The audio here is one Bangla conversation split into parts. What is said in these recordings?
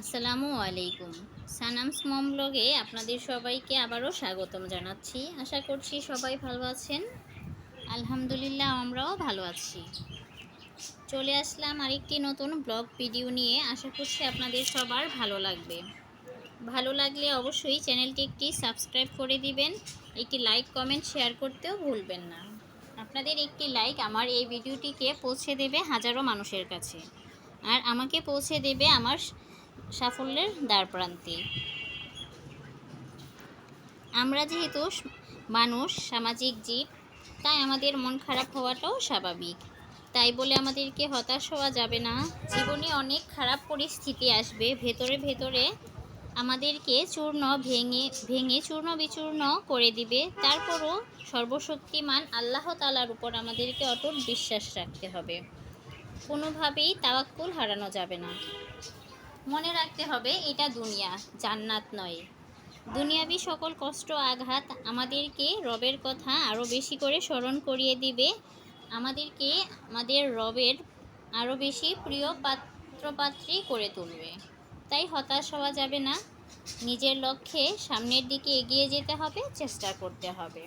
আসসালামু আলাইকুম। সানামস মম ব্লগে আপনাদের সবাইকে আবারও স্বাগতম জানাচ্ছি। আশা করছি সবাই ভালো আছেন। আলহামদুলিল্লাহ, আমরাও ভালো আছি। চলে আসলাম আরেকটি নতুন ব্লগ ভিডিও নিয়ে। আশা করছি আপনাদের সবার ভালো লাগবে। ভালো লাগলে অবশ্যই চ্যানেলটি একটি সাবস্ক্রাইব করে দিবেন। একটি লাইক, কমেন্ট, শেয়ার করতেও ভুলবেন না। আপনাদের একটি লাইক আমার এই ভিডিওটিকে পৌঁছে দেবে হাজারো মানুষের কাছে। আর আমাকে পৌঁছে দেবে আমার সাফল্যের দ্বার প্রান্তে। আমরা যেহেতু মানুষ, সামাজিক জীব, তাই আমাদের মন খারাপ হওয়াটাও স্বাভাবিক। তাই বলে আমাদেরকে হতাশ হওয়া যাবে না। জীবনে অনেক খারাপ পরিস্থিতি আসবে। ভেতরে ভেতরে আমাদেরকে চূর্ণ ভেঙে ভেঙে চূর্ণ বিচূর্ণ করে দিবে। তারপরও সর্বশক্তিমান আল্লাহ তালার উপর আমাদেরকে অটুট বিশ্বাস রাখতে হবে। কোনোভাবেই তাওয়াক্কুল হারানো যাবে না। মনে রাখতে হবে, এটা দুনিয়া, জান্নাত নয়। দুনিয়াবি সকল কষ্ট, আঘাত আমাদেরকে রবের কথা আরও বেশি করে স্মরণ করিয়ে দিবে। আমাদেরকে আমাদের রবের আরও বেশি প্রিয় পাত্রপাত্রী করে তুলবে। তাই হতাশ হওয়া যাবে না। নিজের লক্ষ্যে সামনের দিকে এগিয়ে যেতে হবে, চেষ্টা করতে হবে।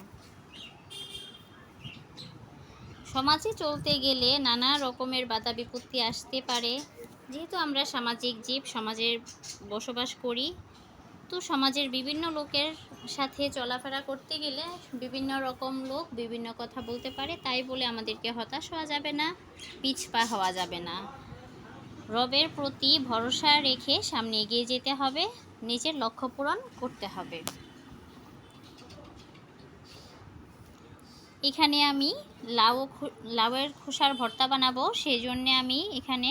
সমাজে চলতে গেলে নানা রকমের বাধা বিপত্তি আসতে পারে। যেহেতু আমরা সামাজিক জীব, সমাজের বসবাস করি, তো সমাজের বিভিন্ন লোকের সাথে চলাফেরা করতে গেলে বিভিন্ন রকম লোক বিভিন্ন কথা বলতে পারে, তাই বলে আমাদেরকে হতাশ হওয়া যাবে না, পিছপা হওয়া যাবে না। রবের প্রতি ভরসা রেখে সামনে এগিয়ে যেতে হবে, নিজের লক্ষ্য পূরণ করতে হবে। এখানে আমি লাউ লাউয়ের খোসার ভর্তা বানাবো। সেই জন্যে আমি এখানে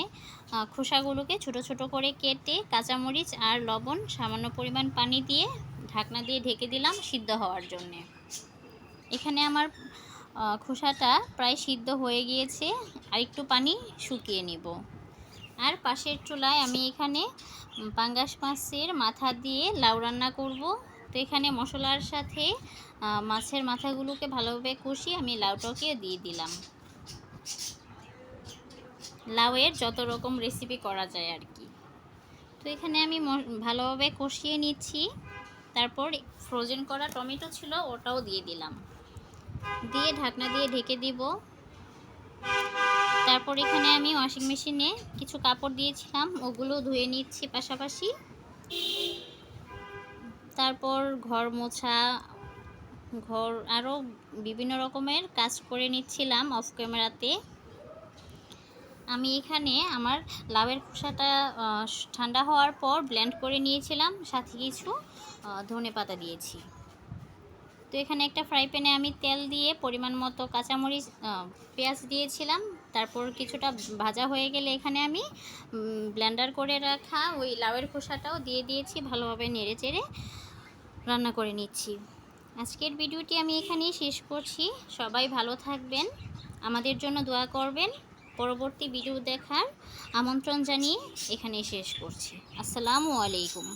খোসাগুলোকে ছোট ছোট করে কেটে কাঁচামরিচ আর লবণ, সামান্য পরিমাণ পানি দিয়ে ঢাকনা দিয়ে ঢেকে দিলাম সিদ্ধ হওয়ার জন্যে। এখানে আমার খোসাটা প্রায় সিদ্ধ হয়ে গিয়েছে। আর একটু পানি শুকিয়ে নিব। আর পাশের চুলায় আমি এখানে পাঙ্গাস মাছের মাথা দিয়ে লাউ রান্না করব। তো এখানে মশলার সাথে মাছের মাথাগুলোকে ভালোভাবে কষিয়ে আমি লাউটাকে দিয়ে দিলাম। লাউয়ের যত রকম রেসিপি করা যায় আর কি। তো এখানে আমি ভালোভাবে কষিয়ে নিচ্ছি। তারপর ফ্রোজেন করা টমেটো ছিল, ওটাও দিয়ে দিলাম। দিয়ে ঢাকনা দিয়ে ঢেকে দিব। তারপর এখানে আমি ওয়াশিং মেশিনে কিছু কাপড় দিয়েছিলাম, ওগুলো ধুয়ে নিচ্ছি পাশাপাশি। তারপর ঘর মোছা, ঘর আরও বিভিন্ন রকমের কাজ করে নিচ্ছিলাম অফ ক্যামেরাতে আমি এখানে আমার লাউয়ের খোসাটা ঠান্ডা হওয়ার পর ব্লেন্ড করে নিয়েছিলাম, সাথে কিছু ধনে পাতা দিয়েছি। তো এখানে একটা ফ্রাই প্যানে আমি তেল দিয়ে পরিমাণ মতো কাঁচামরিচ পেঁয়াজ দিয়েছিলাম। তারপর কিছুটা ভাজা হয়ে গেলে এখানে আমি ব্লেন্ডার করে রাখা ওই লাউয়ের খোসাটাও দিয়ে দিয়েছি ভালোভাবে নেড়ে চেড়ে রান্না করে নিচ্ছি। আজকের ভিডিওটি আমি এখানেই শেষ করছি। সবাই ভালো থাকবেন, আমাদের জন্য দোয়া করবেন। পরবর্তী ভিডিও দেখার আমন্ত্রণ জানিয়ে এখানেই শেষ করছি। আসসালামু আলাইকুম।